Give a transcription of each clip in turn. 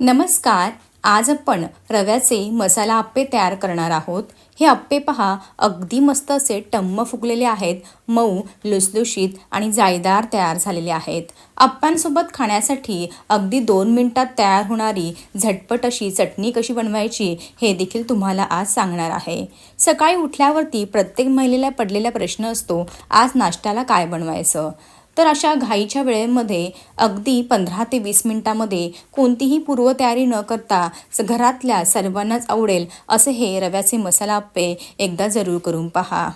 नमस्कार आज आपण रव्याचे मसाला आप्पे तयार करणार आहोत. हे आप्पे पहा अगदी मस्त असे टम्म फुगलेले आहेत मऊ लुसलुशीत आणि जाळीदार तयार झालेले आहेत. आप्प्यांसोबत खाण्यासाठी अगदी दोन मिनिटात तयार होणारी झटपट अशी चटणी कशी बनवायची हे देखील तुम्हाला आज सांगणार आहे. सकाळी उठल्यावरती प्रत्येक महिलेला पडलेला प्रश्न असतो आज नाश्त्याला काय बनवायचं? तर अशा घाईच्या वेळेमध्ये अगदी पंधरा ते वीस मिनिटामध्ये कोणतीही पूर्वतयारी न करता घरातल्या सर्वांनाच आवडेल असे हे रव्याचे मसाला आप्पे एकदा जरूर करून पहा.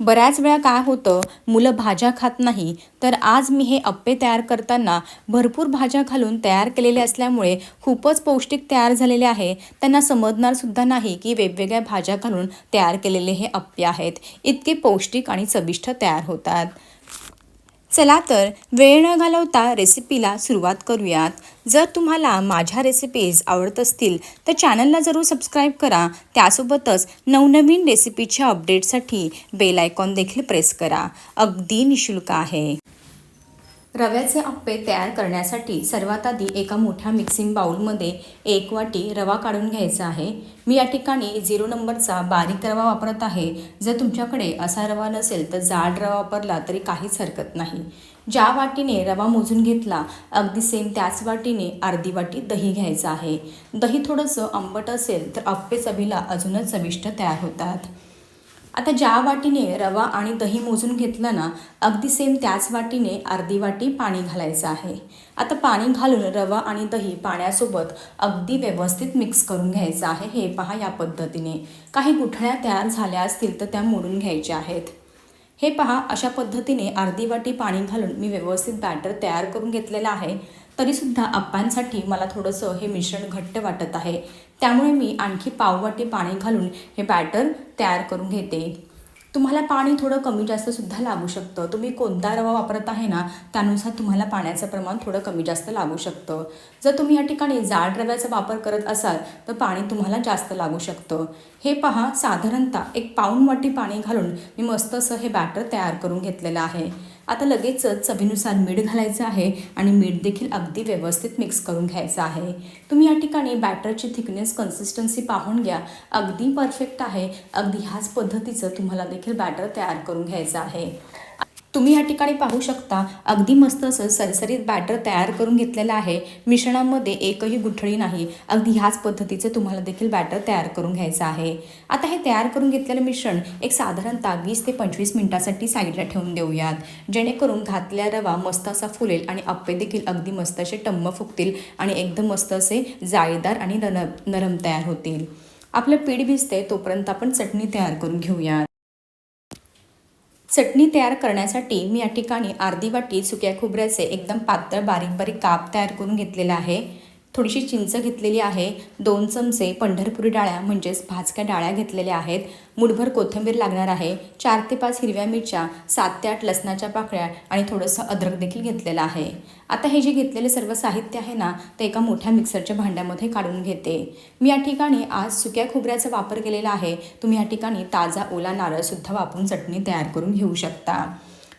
बऱ्याच वेळा काय होतं मुलं भाज्या खात नाही तर आज मी हे अप्पे तयार करताना भरपूर भाज्या घालून तयार केलेले असल्यामुळे खूपच पौष्टिक तयार झालेले आहे. त्यांना समजणारसुद्धा नाही की वेगवेगळ्या भाज्या घालून तयार केलेले हे अप्पे आहेत. इतके पौष्टिक आणि चविष्ट तयार होतात. चला तर वेळ न घालवता रेसिपीला सुरुवात करूयात. जर तुम्हाला माझ्या रेसिपीज आवडत असतील तर चॅनलला जरूर सबस्क्राईब करा. त्यासोबतच नवनवीन रेसिपीच्या अपडेटसाठी बेल आयकॉन देखील प्रेस करा. अगदी निशुल्क आहे. रव्याचे आप्पे तयार करण्यासाठी सर्वात आधी एका मोठ्या मिक्सिंग बाउलमध्ये एक वाटी रवा काढून घ्यायचा आहे. मी या ठिकाणी झिरो नंबरचा बारीक रवा वापरत आहे. जर तुमच्याकडे असा रवा नसेल तर जाड रवा वापरला तरी काहीच हरकत नाही. ज्या वाटीने रवा मोजून घेतला अगदी सेम त्याच वाटीने अर्धी वाटी दही घ्यायचं आहे. दही थोडंसं आंबट असेल तर आप्पे चवीला अजूनच चविष्ट तयार होतात. आता ज्या वाटीने रवा आणि दही मोजून घेतलं ना अगदी सेम त्याच वाटीने अर्धी वाटी पाणी घालायचं आहे. आता पाणी घालून रवा आणि दही पाण्यासोबत अगदी व्यवस्थित मिक्स करून घ्यायचं आहे हे पहा या पद्धतीने. काही गुठळ्या तयार झाल्या असतील तर त्या मोडून घ्यायच्या आहेत. हे पहा अशा पद्धतीने अर्धी वाटी पाणी घालून मी व्यवस्थित बॅटर तयार करून घेतलेलं आहे. तरीसुद्धा अप्पांसाठी मला थोडंसं हे मिश्रण घट्ट वाटत आहे. त्यामुळे मी आणखी पाववाटी पाणी घालून हे बॅटर तयार करून घेते. तुम्हाला पाणी थोडं कमी जास्तसुद्धा लागू शकतं. तुम्ही कोणता रवा वापरत आहे ना त्यानुसार तुम्हाला पाण्याचं प्रमाण थोडं कमी जास्त लागू शकतं. जर तुम्ही या ठिकाणी जाड रव्याचा वापर करत असाल तर पाणी तुम्हाला जास्त लागू शकतं. हे पहा साधारणतः एक पाऊण वाटी पाणी घालून मी मस्त असं हे बॅटर तयार करून घेतलेलं आहे. आता लगेचच चवीनुसार मीठ घालायचं आहे आणि मीठ देखील अगदी व्यवस्थित मिक्स करून घ्यायचं आहे. तुम्ही या ठिकाणी बॅटरची थिकनेस कन्सिस्टन्सी पाहून घ्या. अगदी परफेक्ट आहे. अगदी ह्याच पद्धतीचं तुम्हाला देखील बॅटर तयार करून घ्यायचं आहे. तुम्ही या ठिकाणी पाहू शकता अगदी मस्त असं सरसरीत बॅटर तयार करून घेतलेलं आहे. मिश्रणामध्ये एकही गुठळी नाही. अगदी ह्याच पद्धतीचं तुम्हाला देखील बॅटर तयार करून घ्यायचं आहे. आता हे तयार करून घेतलेलं मिश्रण एक साधारणतः वीस ते पंचवीस मिनिटासाठी साईडला ठेवून देऊयात. जेणेकरून घातल्या रवा मस्त असा फुलेल आणि आप्पे देखील अगदी मस्त असे टम्म फुगतील आणि एकदम मस्त असे जाळीदार आणि नरम नरम तयार होतील. आपलं पीठ भिजते तोपर्यंत आपण चटणी तयार करून घेऊयात. चटणी तयार करण्यासाठी मी या ठिकाणी अर्धी वाटी सुक्या खोबऱ्याचे एकदम पातळ बारीक बारीक काप तयार करून घेतलेला आहे. थोडीशी चिंच घेतलेली आहे. दोन चमचे पंढरपुरी डाळ्या म्हणजेच भाजक्या डाळ्या घेतलेल्या आहेत. मुठभर कोथिंबीर लागणार आहे. चार ते पाच हिरव्या मिरच्या सात ते आठ लसणाच्या पाकळ्या आणि थोडंसं अद्रक देखील घेतलेलं आहे. आता हे जे घेतलेले सर्व साहित्य आहे ना ते एका मोठ्या मिक्सरच्या भांड्यामध्ये काढून घेते. मी या ठिकाणी आज सुक्या खोबऱ्याचा वापर केलेला आहे. तुम्ही या ठिकाणी ताजा ओला नारळसुद्धा वापरून चटणी तयार करून घेऊ शकता.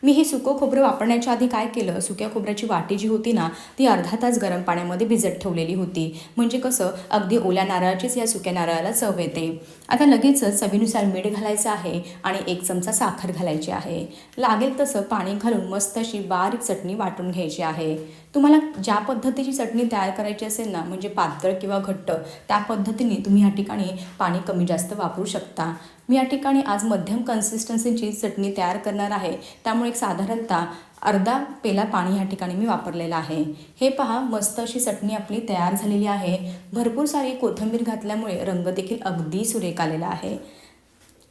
मी हे सुकं खोबरं वापरण्याच्या आधी काय केलं? सुक्या खोबऱ्याची वाटी जी होती ना ती अर्धा तास गरम पाण्यामध्ये भिजत ठेवलेली होती. म्हणजे कसं? अगदी ओल्या नारळाचीच या सुक्या नारळाला चव येते. आता लगेचच चवीनुसार मीठ घालायचं आहे आणि एक चमचा साखर घालायची आहे. लागेल तसं पाणी घालून मस्त अशी बारीक चटणी वाटून घ्यायची आहे. तुम्हाला ज्या पद्धतीची चटणी तयार करायची असेल ना म्हणजे पातळ किंवा घट्ट त्या पद्धतीने तुम्ही या ठिकाणी पाणी कमी जास्त वापरू शकता. मी या ठिकाणी आज मध्यम कन्सिस्टन्सीची चटणी तयार करणार आहे. त्यामुळे एक साधारणतः अर्धा पेला पाणी ह्या ठिकाणी मी वापरलेलं आहे. हे पहा मस्त अशी चटणी आपली तयार झालेली आहे. भरपूर सारी कोथिंबीर घातल्यामुळे रंग देखील अगदी सुरेख आलेला आहे.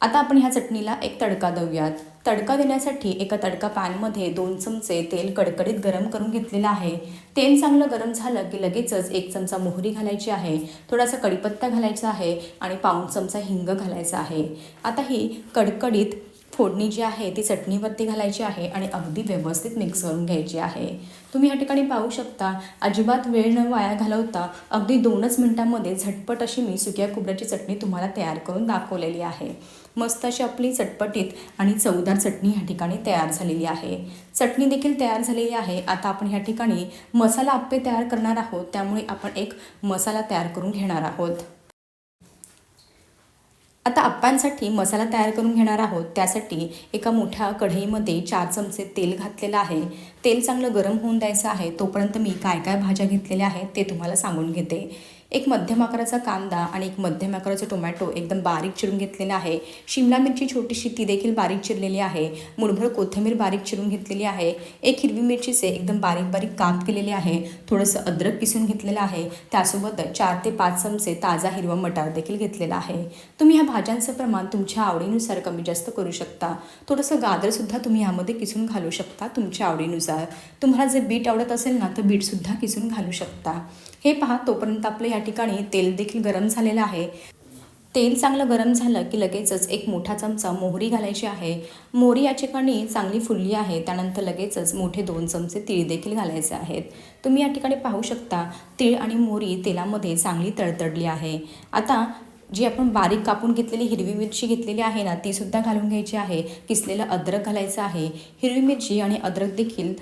आता आपण ह्या चटणीला एक तडका देऊयात. तडका देण्यासाठी एका तडका पॅनमध्ये दोन चमचे तेल कडकडीत गरम करून घेतलेलं आहे. तेल चांगलं गरम झालं की लगेचच एक चमचा मोहरी घालायची आहे थोडासा कडीपत्ता घालायचा आहे आणि पाऊण चमचा हिंग घालायचा आहे. आता ही कडकडीत फोडणी जी आहे ती चटणीवरती घालायची आहे आणि अगदी व्यवस्थित मिक्स करून घ्यायची आहे. तुम्ही या ठिकाणी पाहू शकता अजिबात वेळ न वाया घालवता अगदी दोनच मिनटामध्ये झटपट अशी मी सुक्या खोबऱ्याची चटणी तुम्हाला तयार करून दाखवलेली आहे. मस्त अशी आपली चटपटीत आणि चवदार चटणी ह्या ठिकाणी तयार झालेली आहे. चटणी देखील तयार झालेली आहे. आता आपण ह्या ठिकाणी मसाला आप्पे तयार करणार आहोत त्यामुळे आपण एक मसाला तयार करून घेणार आहोत. आता अप्पांसाठी मसाला तयार करून घेणार आहोत. त्यासाठी एका मोठ्या कढईमध्ये चार चमचे तेल घातलेलं आहे. तेल चांगलं गरम होऊन द्यायचं आहे तोपर्यंत मी काय काय भाज्या घेतलेल्या आहेत ते तुम्हाला सांगून घेते. एक मध्यम आकाराचा कांदा आणि एक मध्यम आकाराचा टोमॅटो एकदम बारीक चिरून घेतलेला आहे. शिमला मिरची छोटीशी ती देखील बारीक चिरलेली आहे. मुठभर कोथिंबीर बारीक चिरून घेतलेली आहे. एक हिरवी मिरचीचे एकदम बारीक बारीक काप केलेले आहे. थोडंसं अद्रक किसून घेतलेलं आहे. त्यासोबत चार ते पाच चमचे ताजा हिरवा मटार देखील घेतलेला आहे. तुम्ही ह्या भाज्यांचं प्रमाण तुमच्या आवडीनुसार कमी जास्त करू शकता. थोडंसं गाजरसुद्धा तुम्ही ह्यामध्ये किसून घालू शकता तुमच्या आवडीनुसार. तुम्हाला जे बीट आवडत असेल ना तर बीटसुद्धा किसून घालू शकता. हे पहा तोपर्यंत आपलं या ठिकाणी तेल देखील गरम झालेलं आहे. तेल चांगलं गरम झालं की लगेचच एक मोठा चमचा मोहरी घालायची आहे. मोहरी या ठिकाणी चांगली फुलली आहे त्यानंतर लगेचच मोठे दोन चमचे तीळ देखील घालायचे आहेत. तुम्ही या ठिकाणी पाहू शकता तीळ आणि मोहरी तेलामध्ये चांगली तडतडली आहे. आता जी आपण बारीक कापून घेतलेली हिरवी मिरची घेतलेली आहे ना तीसुद्धा घालून घ्यायची आहे. किसलेलं अद्रक घालायचं आहे. हिरवी मिरची आणि अद्रक देखील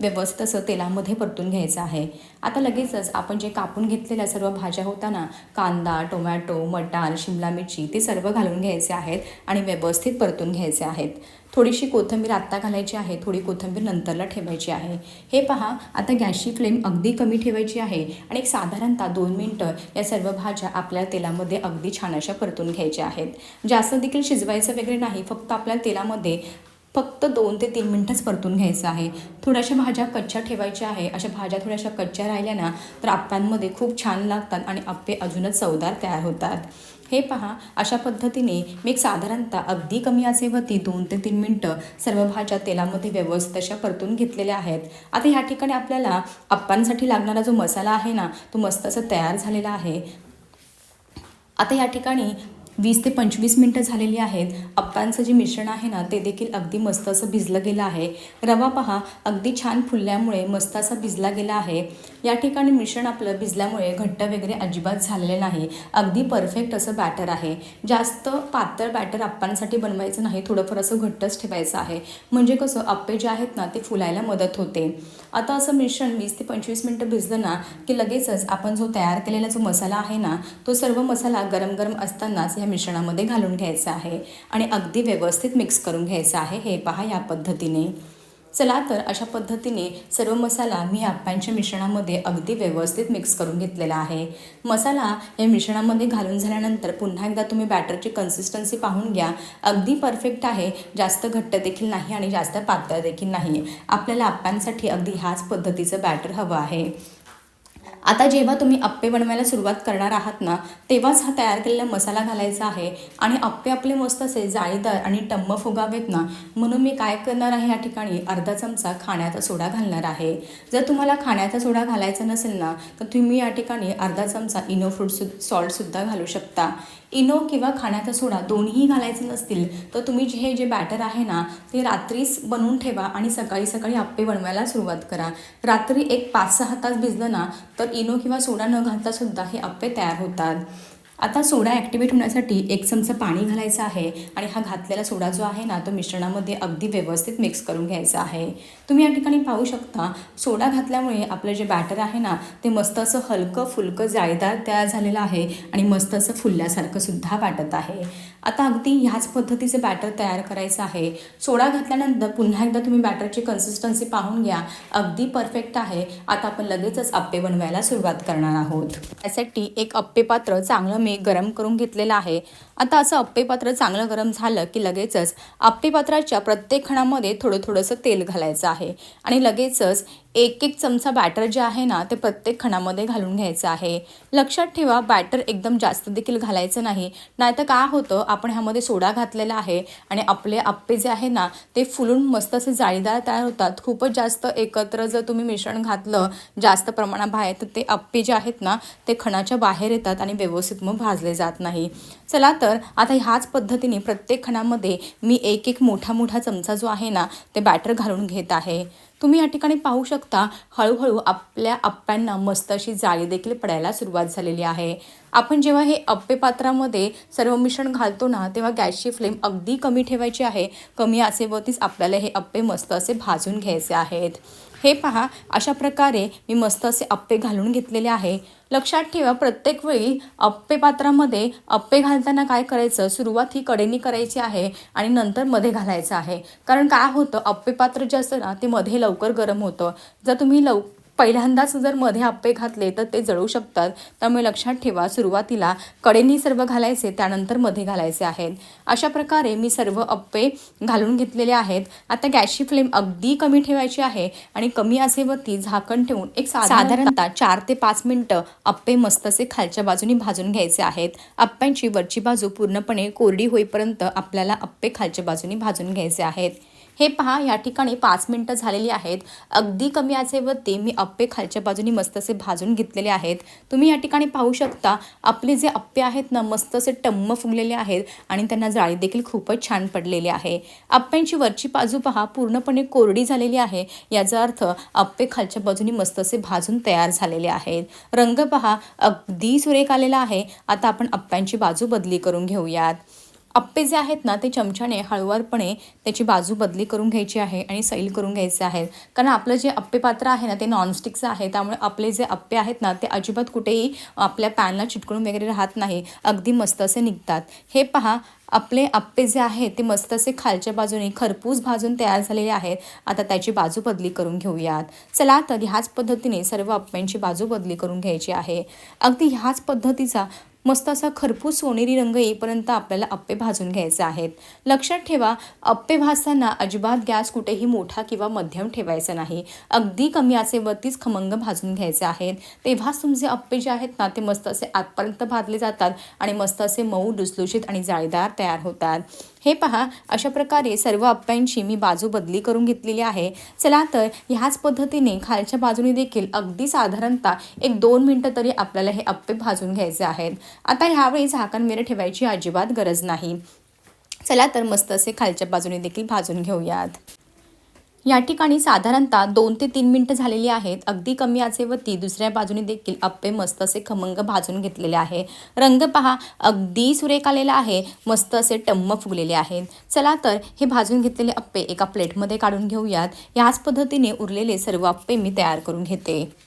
व्यवस्थित असं तेलामध्ये परतून घ्यायचं आहे. आता लगेचच आपण जे कापून घेतलेल्या सर्व भाज्या होताना कांदा टोमॅटो मटार शिमला मिरची ते सर्व घालून घ्यायचे आहेत आणि व्यवस्थित परतून घ्यायचे आहेत. थोडीशी कोथिंबीर आत्ता घालायची आहे थोडी कोथिंबीर नंतरला ठेवायची आहे. हे पहा आता गॅसची फ्लेम अगदी कमी ठेवायची आहे आणि एक साधारणतः दोन मिनटं या सर्व भाज्या आपल्या तेलामध्ये अगदी छान अशा परतून घ्यायच्या आहेत. जास्त देखील शिजवायचं वगैरे नाही फक्त आपल्या तेलामध्ये फक्त दोन ते तीन मिनटंच परतून घ्यायचं आहे. थोड्याशा भाज्या कच्च्या ठेवायच्या आहे. अशा भाज्या थोड्याशा कच्च्या राहिल्या ना तर आप्प्यांमध्ये खूप छान लागतात आणि आप्पे अजूनच चवदार तयार होतात. हे पहा अशा पद्धतीने मी एक साधारणतः अगदी कमी आचेवरती दोन ते तीन मिनटं सर्व भाज्या तेलामध्ये व्यवस्थित अशा परतून घेतलेल्या आहेत. आता ह्या ठिकाणी आपल्याला अप्पांसाठी लागणारा जो मसाला आहे ना तो मस्त असा तयार झालेला आहे. आता या ठिकाणी वीस ते पंचवीस मिनटं झालेली आहेत. अप्पांचं जे मिश्रण आहे ना ते देखील अगदी मस्त असं भिजलं गेलं आहे. रवा पहा अगदी छान फुलल्यामुळे मस्त असा भिजला गेला आहे. या ठिकाणी मिश्रण आपलं भिजल्यामुळे घट्ट वगैरे अजिबात झालेलं नाही. अगदी परफेक्ट असं बॅटर आहे. जास्त पातळ बॅटर अप्पांसाठी बनवायचं नाही थोडंफार असं घट्टच ठेवायचं आहे. म्हणजे कसं अप्पे जे आहेत ना ते फुलायला मदत होते. आता असं मिश्रण वीस ते पंचवीस मिनटं भिजलं ना की लगेचच आपण जो तयार केलेला जो मसाला आहे ना तो सर्व मसाला गरम गरम असतानाच ह्या मिश्रणामध्ये घालून घ्यायचा आहे. आणि अगदी व्यवस्थित मिक्स करून घ्यायचं आहे. हे पहा या पद्धतीने. चला तर अशा पद्धतीने सर्व मसाला मी आप्यांच्या मिश्रणामध्ये अगदी व्यवस्थित मिक्स करून घेतलेला आहे. मसाला या मिश्रणामध्ये घालून झाल्यानंतर पुन्हा एकदा तुम्ही बॅटरची कन्सिस्टन्सी पाहून घ्या. अगदी परफेक्ट आहे. जास्त घट्ट देखील नाही आणि जास्त पातळ देखील नाही आपल्याला आप्यांसाठी अगदी ह्याच पद्धतीचं बॅटर हवं आहे. आता जेव्हा तुम्ही अप्पे बनवायला सुरुवात करणार आहात ना तेव्हाच हा तयार केलेला मसाला घालायचा आहे. आणि अप्पे आपले मस्त असे जाळीदार आणि टम्म फुगावेत ना म्हणून मी काय करणार आहे या ठिकाणी अर्धा चमचा खाण्याचा सोडा घालणार आहे. जर तुम्हाला खाण्याचा सोडा घालायचा नसेल ना तर तुम्ही या ठिकाणी अर्धा चमचा इनो फ्रूट सु सॉल्टसुद्धा घालू शकता. इनो किंवा खाण्याचा सोडा दोन्ही घालायचे नसतील तर तुम्ही जे हे जे बॅटर आहे ना ते रात्रीच बनवून ठेवा आणि सकाळी सकाळी आप्पे बनवायला सुरुवात करा. रात्री एक पाच सहा तास भिजलं ना तर इनो किंवा सोडा न घालतासुद्धा हे आप्पे तयार होतात. आता सोडा ॲक्टिवेट होण्यासाठी एक चमचा पाणी घालायचं आहे आणि हा घातलेला सोडा जो आहे ना तो मिश्रणामध्ये अगदी व्यवस्थित मिक्स करून घ्यायचा आहे. तुम्ही या ठिकाणी पाहू शकता सोडा घातल्यामुळे आपलं जे बॅटर आहे ना ते मस्त असं हलकं फुलकं जाळीदार तयार झालेलं आहे आणि मस्त असं फुलल्यासारखं सुद्धा वाटत आहे. आता अगदी ह्याच पद्धतीचं बॅटर तयार करायचं आहे. सोडा घातल्यानंतर पुन्हा एकदा तुम्ही बॅटरची कन्सिस्टन्सी पाहून घ्या. अगदी परफेक्ट आहे. आता आपण लगेचच आप्पे बनवायला सुरुवात करणार आहोत. त्यासाठी एक अप्पे पात्र चांगलं मी गरम करून घेतलेलं आहे. आता असं अप्पे पात्र चांगलं गरम झालं की लगेचच आप्पे पात्राच्या प्रत्येक खणामध्ये थोडं थोडंसं तेल घालायचं आहे. आणि लगेचच एक एक चमचा बॅटर जे आहे ना ते प्रत्येक खणामध्ये घालून घ्यायचं आहे. लक्षात ठेवा बॅटर एकदम जास्त देखील घालायचं नाही. नाहीतर काय होतं आपण ह्यामध्ये सोडा घातलेला आहे आणि आपले आप्पे जे आहे ना ते फुलून मस्त असे जाळीदार तयार होतात. खूपच जास्त एकत्र जर तुम्ही मिश्रण घातलं जास्त प्रमाणाबाहेर तर ते आप्पे जे आहेत ना ते खणाच्या बाहेर येतात आणि व्यवस्थित मग भाजले जात नाही. चला तर आता ह्याच पद्धतीने प्रत्येक खणामध्ये मी एक एक मोठा मोठा चमचा जो आहे ना ते बॅटर घालून घेत आहे. तुम्ही या ठिकाणी पाहू शकता हळूहळू आपल्या अप्प्यांना मस्त अशी जाळी देखील पडायला सुरुवात झालेली आहे. आपण जेव्हा हे अप्पे पात्रामध्ये सर्व मिश्रण घालतो ना तेव्हा गॅसची फ्लेम अगदी कमी ठेवायची आहे. कमी आचेवरतीच आपल्याला हे अप्पे मस्त असे भाजून घ्यायचे आहेत. हे पहा अशा प्रकारे मी मस्त असे अप्पे घालून घेतलेले आहे. लक्षात ठेवा प्रत्येक वेळी अप्पे पात्रामध्ये अप्पे घालताना काय करायचं? सुरुवात ही कडेनी करायची आहे आणि नंतर मध्ये घालायचं आहे. कारण काय होतं अप्पे पात्र जे असतं ना ते मध्ये लवकर गरम होतं. जर तुम्ही लव पहिल्यांदाच जर मध्ये आप्पे घातले तर ते जळू शकतात. त्यामुळे लक्षात ठेवा सुरुवातीला कडेनी सर्व घालायचे त्यानंतरमध्ये घालायचे आहेत. अशा प्रकारे मी सर्व अप्पे घालून घेतलेले आहेत. आता गॅसची फ्लेम अगदी कमी ठेवायची आहे आणि कमी आचेवरती झाकण ठेवून एक साधारणतः चार ते पाच मिनटं अप्पे मस्त असे खालच्या बाजूनी भाजून घ्यायचे आहेत. अप्प्यांची वरची बाजू पूर्णपणे कोरडी होईपर्यंत आपल्याला अप्पे खालच्या बाजूनी भाजून घ्यायचे आहेत. हे पहा या ठिकाणी पाच मिनटं झालेली आहेत. अगदी कमी आचेवरती मी अप्पे खालच्या बाजूनी मस्त असे भाजून घेतलेले आहेत. तुम्ही या ठिकाणी पाहू शकता आपले जे अप्पे आहेत ना मस्त असे टम्म फुगलेले आहेत आणि त्यांना जाळी देखील खूपच छान पडलेली आहे. अप्प्यांची वरची बाजू पहा पूर्णपणे कोरडी झालेली आहे. याचा अर्थ अप्पे खालच्या बाजूनी मस्त असे भाजून तयार झालेले आहेत. रंग पहा अगदी सुरेख आलेला आहे. आता आपण अप्प्यांची बाजू बदली करून घेऊयात. अप्पे जे आहेत ना ते चमच्याने हळुवारपणे त्याची बाजू बदली करून घ्यायची आहे आणि सैल करून घ्यायचे आहेत. कारण आपलं जे अप्पे पात्र आहे ना ते नॉनस्टिकचं आहे. त्यामुळे आपले जे अप्पे आहेत ना ते अजिबात कुठेही आपल्या पॅनला चिटकून वगैरे राहत नाही. अगदी मस्त असे निघतात. हे पहा आपले अप्पे जे आहेत ते मस्त असे खालच्या बाजूने खरपूस भाजून तयार झालेले आहेत. आता त्याची बाजू बदली करून घेऊयात. चला तर ह्याच पद्धतीने सर्व अप्प्यांची बाजू बदली करून घ्यायची आहे. अगदी ह्याच पद्धतीचा मस्त असा खरपूस सोनेरी रंग येईपर्यंत आपल्याला अप्पे भाजून घ्यायचे आहेत. लक्षात ठेवा अप्पे भाजताना अजिबात गॅस कुठेही मोठा किंवा मध्यम ठेवायचा नाही. अगदी कमी आचेवरतीच खमंग भाजून घ्यायचे आहेत. तेव्हाच तुमचे अप्पे जे आहेत ना ते मस्त असे आतपर्यंत भाजले जातात आणि मस्त असे मऊ लुसलुशीत आणि जाळीदार तयार होतात. हे पहा अशा प्रकारे सर्व अप्प्यांची मी बाजू बदली करून घेतलेली आहे. चला तर ह्याच पद्धतीने खालच्या बाजूने देखील अगदी साधारणतः एक दोन मिनटं तरी आपल्याला हे अप्पे भाजून घ्यायचे आहेत. आता ह्यावेळी झाकण मेरे ठेवायची अजिबात गरज नाही. चला तर मस्त असे खालच्या बाजूने देखील भाजून घेऊयात. या ठिकाणी साधारणतः दोन ते तीन मिनटं झालेली आहेत. अगदी कमी आचेवरती दुसऱ्या बाजूने देखील अप्पे मस्त असे खमंग भाजून घेतलेले आहे. रंग पहा अगदी सुरेख आलेला आहे. मस्त असे टम्म फुगलेले आहेत. चला तर हे भाजून घेतलेले अप्पे एका प्लेटमध्ये काढून घेऊयात. याच पद्धतीने उरलेले सर्व अप्पे मी तयार करून घेते.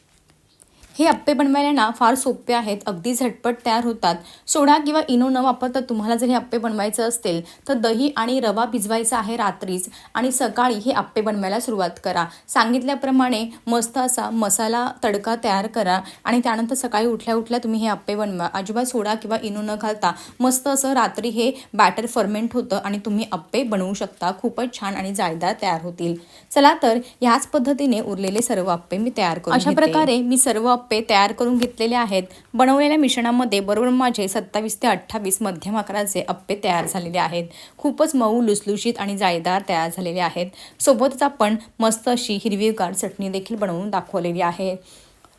हे अप्पे बनवायला ना फार सोपे आहेत. अगदी झटपट तयार होतात. सोडा किंवा इनो न वापरता तुम्हाला जर हे अप्पे बनवायचं असतील तर दही आणि रवा भिजवायचा आहे रात्रीच आणि सकाळी हे अप्पे बनवायला सुरुवात करा. सांगितल्याप्रमाणे मस्त असा मसाला तडका तयार करा आणि त्यानंतर सकाळी उठल्या उठल्या तुम्ही हे अप्पे बनवा. अजिबात सोडा किंवा इनो न घालता मस्त असं रात्री हे बॅटर फर्मेंट होतं आणि तुम्ही अप्पे बनवू शकता. खूपच छान आणि जाळीदार तयार होतील. चला तर ह्याच पद्धतीने उरलेले सर्व अप्पे मी तयार करू अशा प्रकारे मी सर्व अप्पे तयार करून घेतलेले आहेत. बनवलेल्या मिश्रणामध्ये बरोबर माझे सत्तावीस ते अठ्ठावीस मध्यम आकाराचे अप्पे तयार झालेले आहेत. खूपच मऊ लुसलुशीत आणि जाळीदार तयार झालेले आहेत. सोबतच आपण मस्त अशी हिरवीगार चटणी देखील बनवून दाखवलेली आहे.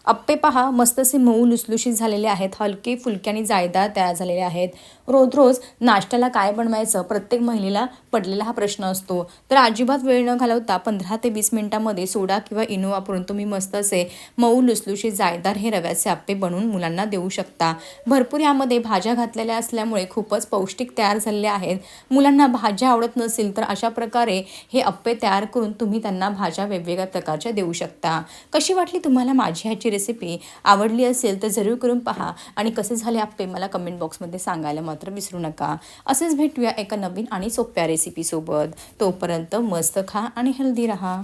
अप्पे पहा मस्त असे मऊ लुसलुशीत झालेले आहेत. हलके फुलके आणि जाळीदार तयार झालेले आहेत. रोज रोज नाश्त्याला काय बनवायचं? प्रत्येक महिलेला पडलेला हा प्रश्न असतो. तर अजिबात वेळ न घालवता पंधरा ते वीस मिनिटांमध्ये सोडा किंवा इनो वापरून तुम्ही मस्त असे मऊ लुसलुशी जाळीदार हे रव्याचे अप्पे बनवून मुलांना देऊ शकता. भरपूर यामध्ये भाज्या घातलेल्या असल्यामुळे खूपच पौष्टिक तयार झालेल्या आहेत. मुलांना भाज्या आवडत नसेल तर अशा प्रकारे हे अप्पे तयार करून तुम्ही त्यांना भाज्या वेगवेगळ्या प्रकारच्या देऊ शकता. कशी वाटली तुम्हाला माझी ह्याची रेसिपी आवडली असेल तर जरूर करून पहा. आणि कसे झाले अप्पे मला कमेंट बॉक्समध्ये सांगायला मत मात्र विसरू नका. असेच भेटूया एका नवीन आणि सोप्या रेसिपीसोबत तोपर्यंत मस्त खा आणि हेल्दी राहा.